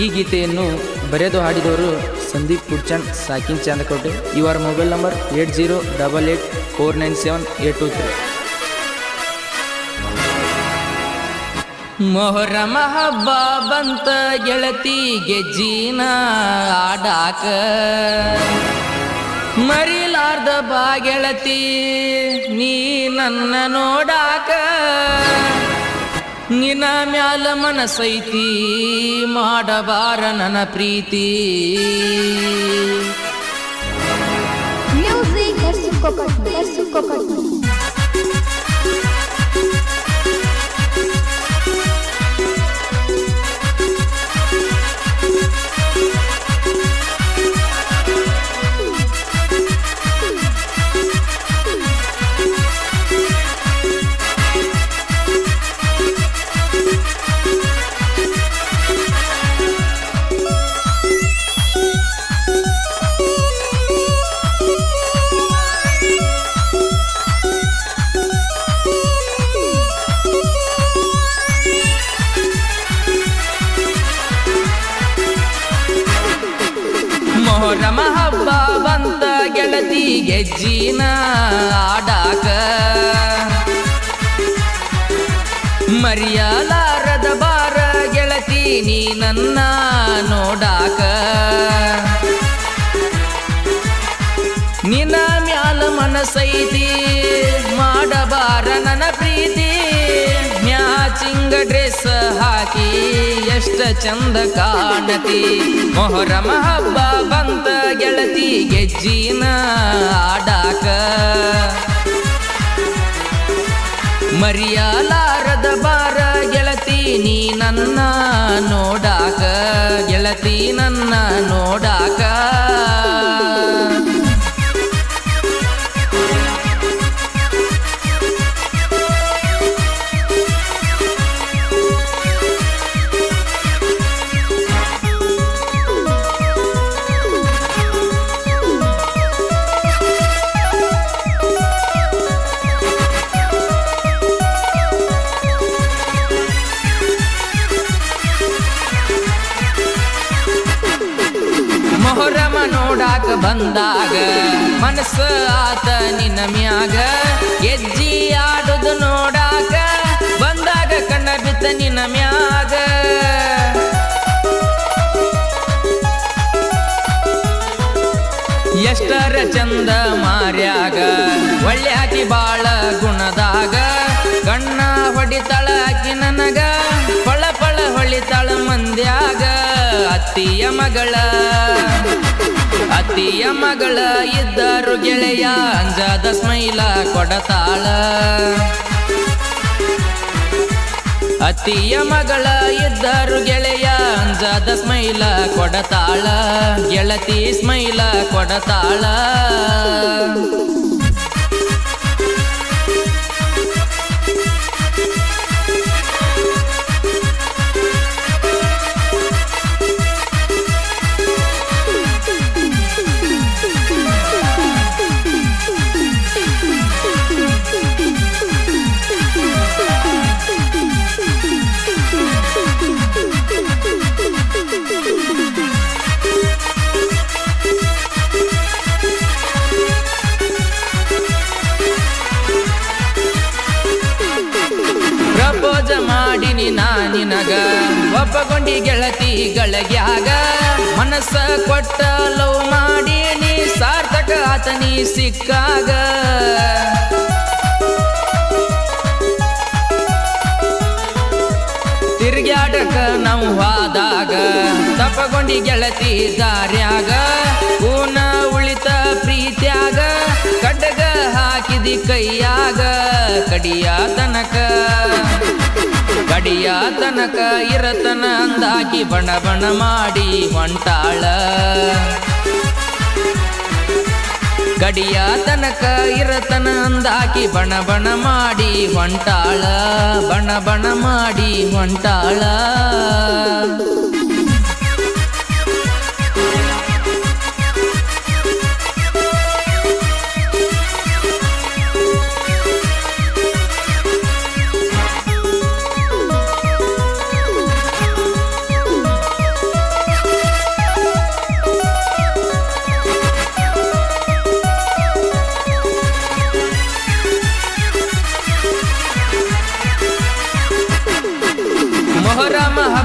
ಈ ಗೀತೆಯನ್ನು ಬರೆದು ಹಾಡಿದವರು ಸಂದೀಪ್ ಪುಡ್ಚಂದ್ ಸಾಕಿನ್ ಚಾಂದಕೋಟೆ ಇವರ mobile number eight zero double eight four nine seven eight two three. ಮೊಹರ ಹಬ್ಬ ಬಂತ ಗೆಳತಿ ಗೆಜ್ಜಿನ ಆಡಾಕ. ಮರಿಲಾರ್ದ ಬಾ ಗೆಳತಿ, ನೀ ನನ್ನ ನೋಡಾಕ. ನಿನ್ನ ಮ್ಯಾಲ ಮನಸೈತಿ ಮಾಡಬಾರ ನನ್ನ ಪ್ರೀತಿ. Music. ಗೆಳತಿ ಗೆಜ್ಜಿನ ಆಡಾಕ. ಮರಿಯಲಾರದ ಬಾರ ಗೆಳತಿ ನೀ ನನ್ನ ನೋಡಾಕ. ನಿನ್ನ ಮ್ಯಾಲ ಮನಸೈತಿ ಡ್ರೆಸ್ ಹಾಕಿ, ಎಷ್ಟ ಚಂದ ಕಾಣತಿ. ಮೊಹರಮ ಹಬ್ಬ ಬಂತ ಗೆಳತಿ ಗೆಜ್ಜಿನ ಆಡಾಕ. ಮರಿಯಲಾರದ ಬಾರ ಗೆಳತಿ ನೀ ನನ್ನ ನೋಡಾಕ, ಗೆಳತಿ ನನ್ನ ನೋಡಾಕ. ನೋಡಾಕ ಬಂದಾಗ, ಮನಸ್ಸ ಆತ ನಿನ್ನ ಮ್ಯಾಗ. ಎಜ್ಜಿ ಆಡುದು ನೋಡಾಕ ಬಂದಾಗ, ಕಣ್ಣ ಬಿತ್ತ ನಿನ್ನ ಮ್ಯಾಗ. ಎಷ್ಟರ ಚಂದ ಮಾರ್ಯಾಗ, ಒಳ್ಳೆ ಹಾಕಿ ಬಾಳ ಗುಣದಾಗ. ಕಣ್ಣ ಹೊಡಿತಾಳ ಆಕಿ ನನಗ, ಪಳ ಪಳ ಹೊಳಿತಾಳ ಮಂದ್ಯಾಗ, ಅತ್ತಿಯ ಮಗಳ. ಅತ್ತಿಯ ಮಗಳ ಇದ್ದರು ಗೆಳೆಯ, ಅಂಜಾದ ಸ್ಮೈಲ ಕೊಡತಾಳ. ಅತ್ತಿಯ ಮಗಳ ಇದ್ದರು ಗೆಳೆಯ, ಅಂಜಾದ ಸ್ಮೈಲ ಕೊಡತಾಳ. ಗೆಳತಿ ಸ್ಮೈಲ ಕೊಡತಾಳ. ಒಪ್ಪಗೊಂಡಿ ಗೆಳತಿ ಗಳಗ್ಯಾಗ ಮನಸ್ಸ ಕೊಟ್ಟ ಲವ್ ಮಾಡಿ ನೀ ಸಾರ್ಥಕ ಆತನಿ ಸಿಕ್ಕಾಗ. ತಿರ್ಗ್ಯಾಡಕ ನಾವು ಹೋದಾಗ ತಪ್ಪಗೊಂಡಿ ಗೆಳತಿ ದಾರ್ಯಾಗ ಕೂನ ಉಳಿತ ಪ್ರೀತ್ಯಾಗ, ಕಡ್ಡಗ ಹಾಕಿದಿ ಕೈಯಾಗ ಕಡಿಯ ತನಕ ಕಡಿಯ ತನಕ ಇರತನ ಅಂದಾಕಿ ಬಣ ಬಣ ಮಾಡಿ ಹೊಂಟಾಳ. ಗಡಿಯ ತನಕ ಇರತನ ಅಂದಾಕಿ ಬಣ ಬಣ ಮಾಡಿ ಹೊಂಟಾಳ. ಬಣ ಬಣ ಮಾಡಿ ಹೊಂಟಾಳ.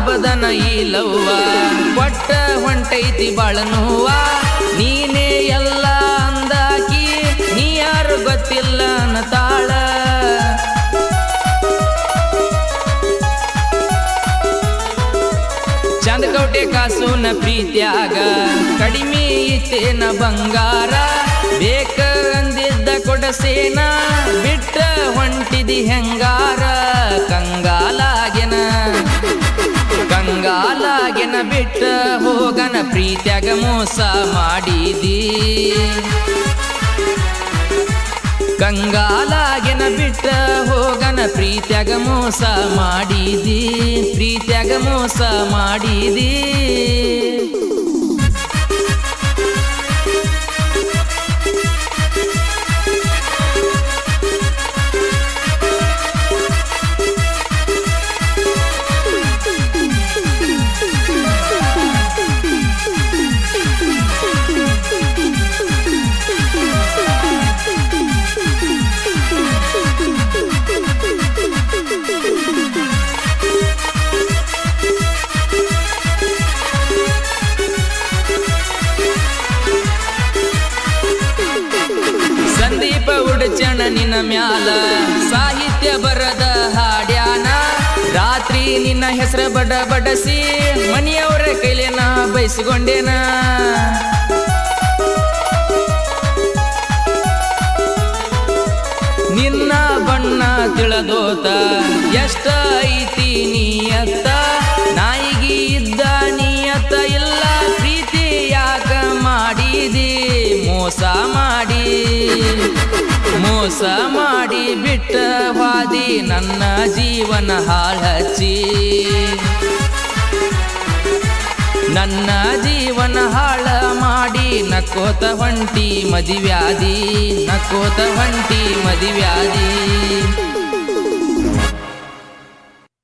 ಮಾಡುವುದನ ಈ ಲವ್ವ. ಒಟ್ಟ ಹೊಂಟೈತಿ ಬಾಳನುವ. ನೀನೇ ಎಲ್ಲ ಅಂದಾಕಿ, ನೀ ಯಾರು ಗೊತ್ತಿಲ್ಲ ತಾಳ ಕಾಸು ಕಾಸುನ ಪ್ರೀತ್ಯಾಗ, ಕಡಿಮೆ ಇತ್ತೇನ ಬಂಗಾರ. ಬೇಕ ಅಂದಿದ್ದ ಕೊಡಸೇನ, ಬಿಟ್ಟ ಹೊಂಟಿದಿ ಹೆಂಗಾರ. ಬಿಟ್ಟ ಹೋಗನ ಪ್ರೀತ್ಯಾಗ ಮೋಸ ಮಾಡಿದಿ. ಕಂಗಾಲಾಗೆನ ಬಿಟ್ಟ ಹೋಗನ ಪ್ರೀತ್ಯಾಗ ಮೋಸ ಮಾಡಿದಿ. ಪ್ರೀತ್ಯಾಗ ಮೋಸ ಮಾಡಿದಿ. ನಿನ್ನ ಮ್ಯಾಲ ಸಾಹಿತ್ಯ ಬರದ ಹಾಡ್ಯಾನ. ರಾತ್ರಿ ನಿನ್ನ ಹೆಸರ ಬಡ ಬಡಸಿ ಮನೆಯವರ ಕೈಲೆ ನಾ ಬಯಸಿಕೊಂಡೇನ. ನಿನ್ನ ಬಣ್ಣ ತಿಳದೋತ ಎಷ್ಟ ಐತಿ ಮೋಸ ಮಾಡಿ ಬಿಟ್ಟ ವಾದಿ ನನ್ನ ಜೀವನ ಹಾಳಚ್ಚಿ ನನ್ನ ಜೀವನ ಹಾಳ ಮಾಡಿ ನಕ್ಕೋತ ಹೊಂಟಿ ಮದಿವ್ಯಾದಿ ನಕ್ಕೋತ ಹೊಂಟಿ ಮದಿವ್ಯಾದಿ